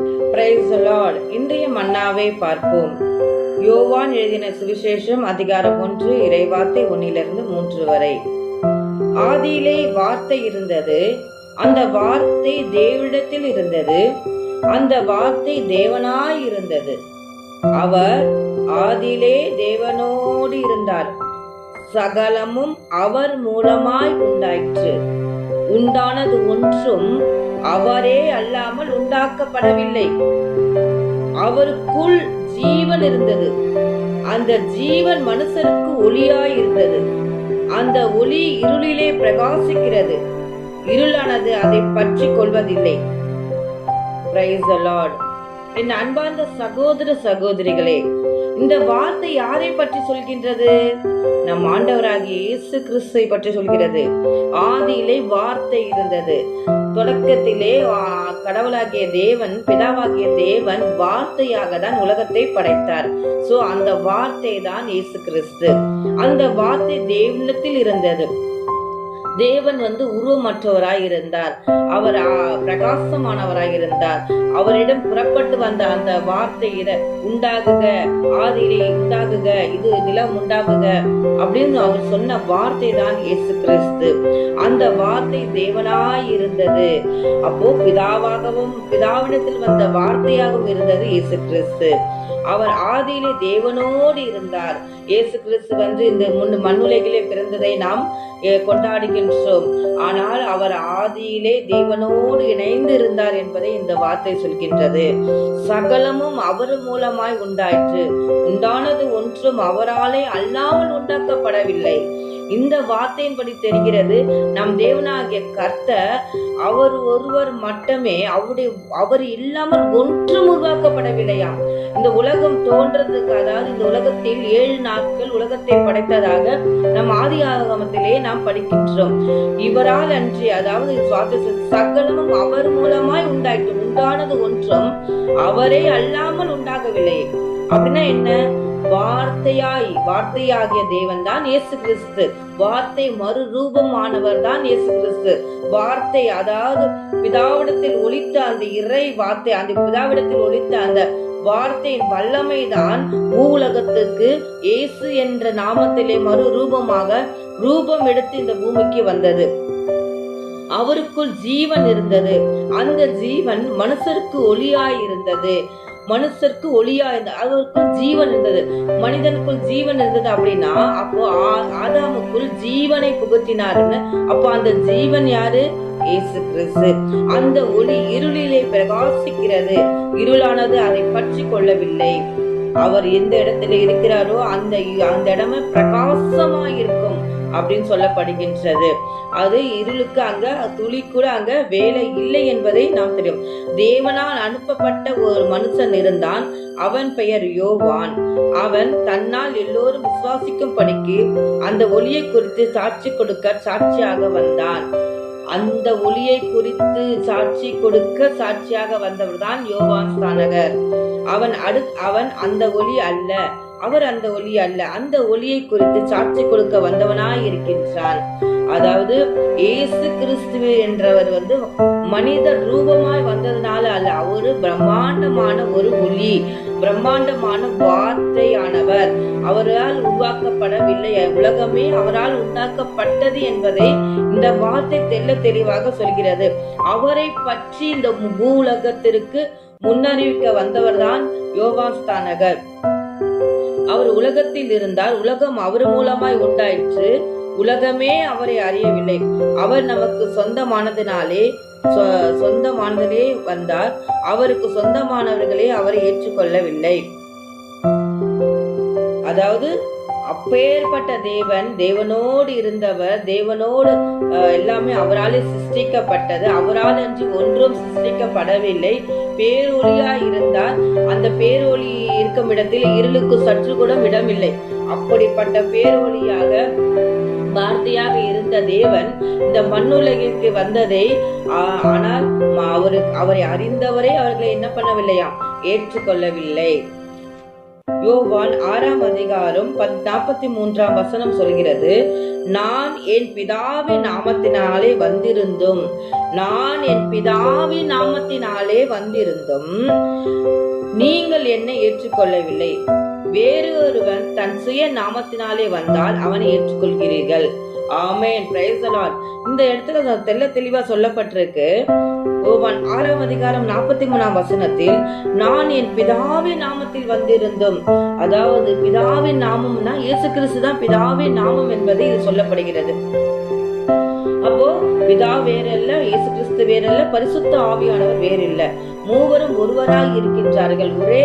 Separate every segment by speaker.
Speaker 1: Price Lord இன்றைய மன்னாவை பார்ப்போம். யோவான் எழுதின சுவிசேஷம் அதிகாரம் ஒன்று இறைவார்த்தை ஒன்னிலிருந்து மூன்று வரை. ஆதியிலே வார்த்தை இருந்தது அந்த வார்த்தை தேவிடத்தில் இருந்தது அந்த வார்த்தை தேவனாய் இருந்தது. அவர் ஆதியிலே தேவனோடு இருந்தார். சகலமும் அவர் மூலமாய் உண்டாயிற்று. உண்டானது ஒன்றும் அவரே அல்லாமல் உண்டாக்கப்படவில்லை. அவருக்குள் ஜீவன் இருந்தது. அந்த ஜீவன் மனுஷருக்கு ஒளியாய் இருந்தது அந்த ஒளி இருளிலே பிரகாசிக்கிறது. இருளானது அதை பற்றி கொள்வதில்லை. என் அன்பார்ந்த சகோதர சகோதரிகளே இந்த வார்த்தை யாரை பற்றி சொல்கின்றது? நம் ஆண்டவராகிய இயேசு கிறிஸ்துவை பற்றி சொல்கிறது. ஆதியிலே வார்த்தை இருந்தது. தொடக்கத்திலே கடவுளாகிய தேவன் பிதாவாகிய தேவன் வார்த்தையாக தான் உலகத்தை படைத்தார். சோ அந்த வார்த்தை தான் இயேசு கிறிஸ்து. அந்த வார்த்தை தேவனத்தில் இருந்தது. தேவன் வந்து உருவமற்றவராய் இருந்தார் அவர் பிரகாசமானவராய் இருந்தார் அவரிடம் புறப்பட்டு வந்த அந்த வார்த்தையில உண்டாகுக ஆதியிலே உண்டாகுக இது நிலம் உண்டாகுக அப்படின்னு அவர் சொன்ன வார்த்தை தான் இயேசு கிறிஸ்து. அந்த வார்த்தை தேவனாய் இருந்தது அப்போ பிதாவாகவும் பிதாவிடத்தில் வந்த வார்த்தையாகவும் இருந்தது இயேசு கிறிஸ்து. அவர் ஆதியிலே தேவனோடு இருந்தார். இயேசு கிறிஸ்து வந்து இந்த முன் மண்ணுலகிலே பிறந்ததை நாம் கொண்டாடுகின்றோம். ஆனால் அவர் ஆதியிலே தேவனோடு இணைந்து இருந்தார் என்பதை இந்த வார்த்தை சொல்கின்றது. சகலமும் அவர் மூலமாய் உண்டாயிற்று. உண்டானது ஒன்றும் அவராலே அல்லாமல் உண்டாக்கப்படவில்லை. இந்த வார்த்தையின்படி தெரிகிறது நம் தேவனாகிய கர்த்தர் அவர் ஒருவர் மட்டுமே அவருடைய அவர் இல்லாமல் ஒன்றும் உருவாக்கப்படவில்லையாம் இந்த உலகம் தோன்றதுக்கு அதாவது இந்த உலகத்தில் ஏழு நாட்கள் உலகத்தை படைத்ததாக நம் ஆதி ஆகமத்திலே நாம் படிக்கின்றோம். இவரால் அன்றி அதாவது சகலமும் அவர் மூலமாய் உண்டாயிட்டு உண்டானது ஒன்றும் அவரே அல்லாமல் உண்டாகவில்லை. அப்படின்னா என்ன? வார்த்தையாய் வார்த்தையாகிய தேவன் தான் இயேசு கிறிஸ்து வார்த்தை மறு ரூபமானவர் தான் இயேசு கிறிஸ்து வார்த்தை அதாவது பிதாவிடத்தில் ஒழித்த அந்த இறை வார்த்தை அந்த பிதாவிடத்தில் ஒழித்த அந்த வார்த்தையின் வல்லமை தான் பூவுலகத்துக்கு இயேசு என்ற நாமத்திலே மறு ரூபமாக ரூபம் எடுத்து இந்த பூமிக்கு வந்தது. அவருக்குள் ஜீவன் இருந்தது. அந்த ஜீவன் மனுஷருக்கு ஒளியாய் இருந்தது. மனுஷருக்கு ஒளியா இருந்தது அதற்குள் ஜீவன் இருந்தது. மனிதனுக்குள் ஜீவன் இருந்தது அப்படின்னா அப்போ ஆதாமுக்குள் ஜீவனை புகுத்தினாருன்னு அப்போ அந்த ஜீவன் யாரு? இயேசு கிறிஸ்து. அந்த ஒளி இருளிலே பிரகாசிக்கிறது. இருளானது அதை பற்றி கொள்ளவில்லை. அவர் எந்த இடத்துல இருக்கிறாரோ அந்த அந்த இடமே பிரகாசமாய் இருக்கும் அப்படின்னு சொல்லப்படுகின்றது. அது இருளுக்கு அங்க துளி கூட அங்க வேலை இல்லை என்பதை நாம் தெரியும். தேவனால் அனுப்பப்பட்ட ஒரு மனுஷன் இருந்தான். அவன் பெயர் யோவான். அவன் தன்னால் எல்லோரும் விசுவாசிக்கும் படிக்கு அந்த ஒளியை குறித்து சாட்சி கொடுக்க சாட்சியாக வந்தான். அந்த ஒளியை குறித்து சாட்சி கொடுக்க சாட்சியாக வந்தவர்தான் யோவான் ஸ்தானகர் அவன் அடு அவன் அந்த ஒளி அல்ல. அவர் அந்த ஒளி அல்ல. அந்த ஒளியை குறித்து சாட்சி கொடுக்க வந்தவனாய் இருக்கின்றான் அதாவது இயேசு கிறிஸ்துவ என்றவர் வந்து மனித ரூபமாய் வந்ததுனால அல்ல. அவரு பிரம்மாண்டமான ஒரு ஒளி. பிரம்மாண்டமான வார்த்தையானவர். அவரால் உருவாக்கப்படவில்லை. உலகமே அவரால் உண்டாக்கப்பட்டது என்பதை இந்த வார்த்தை தெல்ல தெளிவாக சொல்கிறது. அவரை பற்றி இந்த பூவுலகத்திற்கு முன்னறிவிக்க வந்தவர்தான் யோகாஸ்தானகர் அவர் உலகத்தில் இருந்தால் உலகம் அவர் மூலமாய் உண்டாயிற்று. உலகமே அவரை அறியவில்லை. அவர் நமக்கு சொந்தமானதினாலே சொந்தமானதிலே வந்தார் அவருக்கு சொந்தமானவர்களே அவரை ஏற்றுக்கொள்ளவில்லை. அதாவது அப்பேற்பட்ட தேவன் தேவனோடு இருந்தவர் தேவனோடு அஹ், எல்லாமே அவராலே சிருஷ்டிக்கப்பட்டது அவரால் அன்று ஒன்றும் சிருஷ்டிக்கப்படவில்லை. பேரொழியா இருந்தார் அந்த பேரொழி இருக்கும் இடத்தில் இருளுக்கு சற்று கூட இடமில்லை அப்படிப்பட்ட பேரொழியாக வார்த்தையாக இருந்த தேவன் இந்த மண்ணுலகிற்கு வந்ததை ஆனால் ம- அவரு அவரை அறிந்தவரை அவர்களை என்ன பண்ணவில்லையாம் ஏற்றுக்கொள்ளவில்லை. யோவான் ஆறாம் அதிகாரம் நாற்பத்தி மூன்றாம் வசனம் சொல்கிறது நான் என் பிதாவின் நாமத்தினாலே வந்திருந்தும் நான் என் பிதாவின் நாமத்தினாலே வந்திருந்தும் நீங்கள் என்னை ஏற்றுக்கொள்ளவில்லை. வேறு ஒருவன் தன் சுய நாமத்தினாலே வந்தால் அவனை ஏற்றுக்கொள்கிறீர்கள். ஆமேன். பிரைஸ் இந்த இடத்துல தெல்ல தெளிவா சொல்லப்பட்டிருக்கு. ஓவன் ஆறாம் அதிகாரம் நாற்பத்தி மூணாம் வசனத்தில் நான் என் பிதாவின் நாமத்தில் வந்திருந்தும் அதாவது பிதாவின் நாமம்னா இயேசு கிறிஸ்து தான் பிதாவின் நாமம் என்பது இது சொல்லப்படுகிறது. அப்போ பிதா வேறல்ல இயேசு கிறிஸ்து வேறல்ல பரிசுத்த ஆவியானவர் வேறில்ல. மூவரும் ஒருவராய் இருக்கின்றார்கள். ஒரே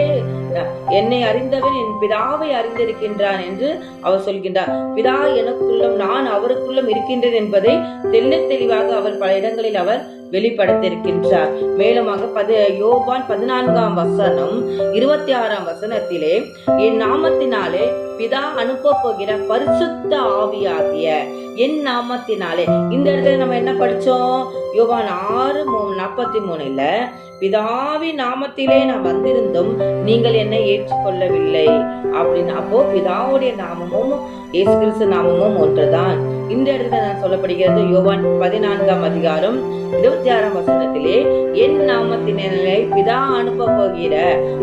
Speaker 1: என்னை அறிந்தவன் என் பிதாவை அறிந்திருக்கின்றான் என்று அவர் சொல்கின்றார். பிதா எனக்குள்ளும் நான் அவருக்குள்ளும் இருக்கின்றேன் என்பதை தெல்ல தெளிவாக அவர் பல இடங்களில் அவர் வெளிப்படுத்தியிருக்கின்றார். மேலுமாக பது யோபான் பதினான்காம் வசனம் இருபத்தி ஆறாம் வசனத்திலே என் நாமத்தினாலே பிதா அனுப்ப போகிற பரிசுத்த ஆவியாகிய என் நாமத்தினாலே. இந்த இடத்துல நம்ம என்ன படிச்சோம்? யோவான் ஆறு நாற்பத்தி மூணுல பிதாவி நாமத்திலே நான் வந்திருந்தும் நீங்கள் என்னை ஏற்றுக்கொள்ளவில்லை. அப்படின்னு அப்போ பிதாவுடைய நாமமும் ஏசு கிறிஸ்து நாமமும் ஒன்றுதான். இந்த இடத்துல நான் சொல்லப்படுகிறது யோவான் பதினான்காம் அதிகாரம் இருபத்தி ஆறாம் வசனத்திலே என் நாமத்தினாலே பிதா அனுப்ப போகிற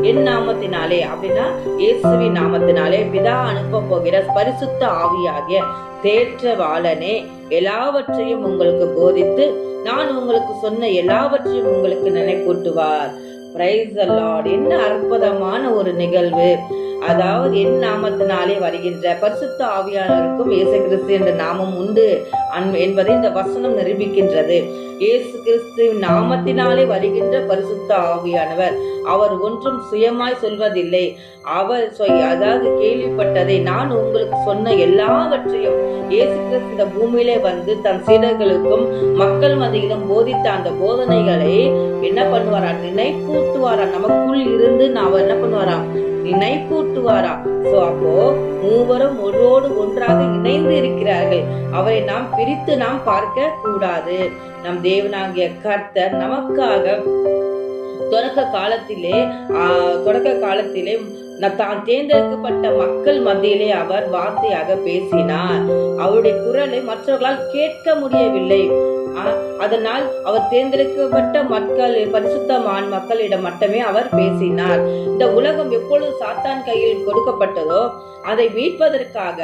Speaker 1: என் நாமத்தினாலே அப்படின்னா இயேசுவின் நாமத்தினாலே பிதா அனுப்ப போகிற பரிசுத்த ஆவியாகிய தேற்றவாளனே எல்லாவற்றையும் உங்களுக்கு போதித்து நான் உங்களுக்கு சொன்ன எல்லாவற்றையும் உங்களுக்கு நினைப்பூட்டுவார். பிரைஸ் லார்ட் என்ன அற்புதமான ஒரு நிகழ்வு. அதாவது என் நாமத்தினாலே வருகின்ற பரிசுத்த ஆவியானவருக்கும் இயேசு கிறிஸ்து என்ற நாமம் உண்டு. என்பதை இந்த வசனம் நிரூபிக்கின்றது. இயேசு கிறிஸ்து நாமத்தினாலே வருகின்ற பரிசுத்த ஆவியானவர். அவர் ஒன்றும் சுயமாய் சொல்வதில்லை. அவர் அதாவது கேள்விப்பட்டதை நான் உங்களுக்கு சொன்ன எல்லாவற்றையும் இயேசு கிறிஸ்து இந்த பூமியிலே வந்து தன் சீடர்களுக்கும் மக்கள் மதியிலும் போதித்த அந்த போதனைகளை என்ன பண்ணுவாரா? நினைப்பூட்டுவாரா? நமக்குள் இருந்து அவர் என்ன பண்ணுவாராம் நினைப்பூட்டுவாரா? சோ அப்போ மூவரும் ஒன்றோடு ஒன்றாக இணைந்து இருக்கிறார்கள். அவரை நாம் பிரித்து நாம் பார்க்க கூடாது. நம் தேவனாகிய கர்த்தர் நமக்காக தொடக்க காலத்திலே தொடக்க காலத்திலே தான் தேர்ந்தெடுக்கப்பட்ட மக்கள் மத்தியிலே அவர் வார்த்தையாக பேசினார். அவருடைய குரலை மற்றவர்களால் கேட்க முடியவில்லை. அதனால் அவர் தேர்ந்தெடுக்கப்பட்ட மக்கள் பரிசுத்தமான மக்களிடம் மட்டுமே அவர் பேசினார். இந்த உலகம் எப்பொழுது சாத்தான் கையில் கொடுக்கப்பட்டதோ அதை மீட்பதற்காக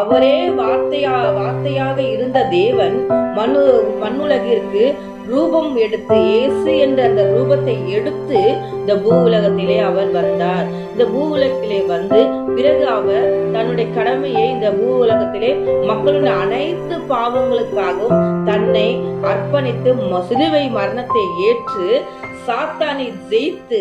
Speaker 1: அவரே வார்த்தையா வார்த்தையாக இருந்த தேவன் மனு மண்ணுலகிற்கு ரூபம் எடுத்து இயேசு என்ற அந்த ரூபத்தை எடுத்து இந்த பூ உலகத்திலே அவர் வந்தார். இந்த பூ உலகத்திலே வந்து பிறகு அவர் தன்னுடைய கடமையை இந்த பூ உலகத்திலே மக்களுடைய அனைத்து பாவங்களுக்காகவும் தன்னை அர்ப்பணித்து சிலுவை மரணத்தை ஏற்று சாத்தானை ஜெயித்து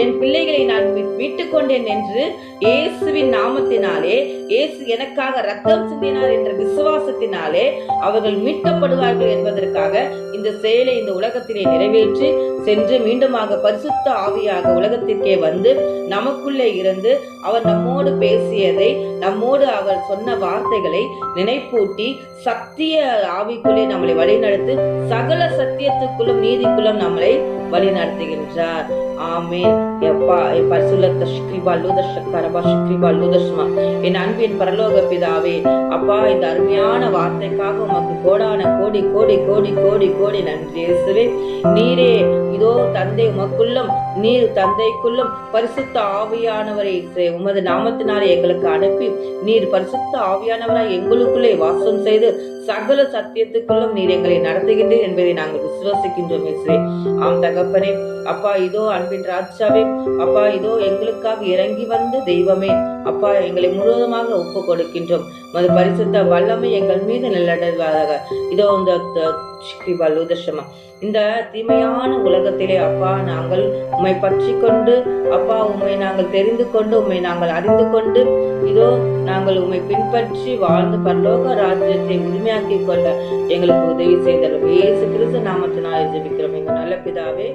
Speaker 1: என் பிள்ளைகளை நான் மீட்டுக் கொண்டேன் என்று இயேசுவின் நாமத்தினாலே இயேசு எனக்காக ரத்தம் சிந்தினார் என்ற விசுவாசத்தினாலே அவர்கள் மீட்கப்படுவார்கள் என்பதற்காக இந்த செயலை இந்த உலகத்திலே நிறைவேற்றி சென்று மீண்டுமாக பரிசுத்த ஆவியாக உலகத்திற்கே வந்து நமக்குள்ளே இருந்து அவர் நம்மோடு பேசியதை நம்மோடு அவர் சொன்ன வார்த்தைகளை நினைப்பூட்டி சத்திய ஆவிக்குள்ளே நம்மளை வழிநடத்து சகல சத்தியத்துக்குள்ளும் நீதிக்குள்ளும் நம்மளை வழி நடத்துகின்றார் ஆமேன். எப்பா பரிசுலத்த ஸ்ரீபா லூதர்ஷக்கரபா ஸ்ரீபா என் அன்பின் பரலோக பிதாவே அப்பா இந்த அருமையான வார்த்தைக்காக உமக்கு கோடான கோடி கோடி கோடி கோடி கோடி நன்றி. இயேசுவே நீரே இதோ தந்தை உமக்குள்ளும் நீர் தந்தைக்குள்ளும் பரிசுத்த ஆவியானவரை உமது நாமத்தினாலே எங்களுக்கு அனுப்பி நீர் பரிசுத்த ஆவியானவராய் எங்களுக்குள்ளே வாசம் செய்து சகல சத்தியத்துக்குள்ளும் நீர் எங்களை நடத்துகின்றீர் என்பதை நாங்கள் விசுவாசிக்கின்றோம் இயேசுவே. ஆம் தகப்பனே அப்பா இதோ அன்பின் ராஜாவே அப்பா இதோ எங்களுக்காக இறங்கி வந்த தெய்வமே. அப்பா எங்களை முழுவதுமாக ஒப்பு கொடுக்கின்றோம். மது பரிசுத்த வல்லமை எங்கள் மீது நிலடுவதாக இதோ இந்த ஸ்ரீ இந்த தீமையான உலகத்திலே அப்பா நாங்கள் உம்மை பற்றி கொண்டு அப்பா உண்மை நாங்கள் தெரிந்து கொண்டு உண்மை நாங்கள் அறிந்து கொண்டு இதோ நாங்கள் உண்மை பின்பற்றி வாழ்ந்து பரலோக ராஜ்யத்தை உரிமையாக்கி கொள்ள எங்களுக்கு உதவி செய்தோம் இயேசு கிறிஸ்து நாமத்தினால் ஜெபிக்கிறோம். எங்கள் நல்ல பிதாவே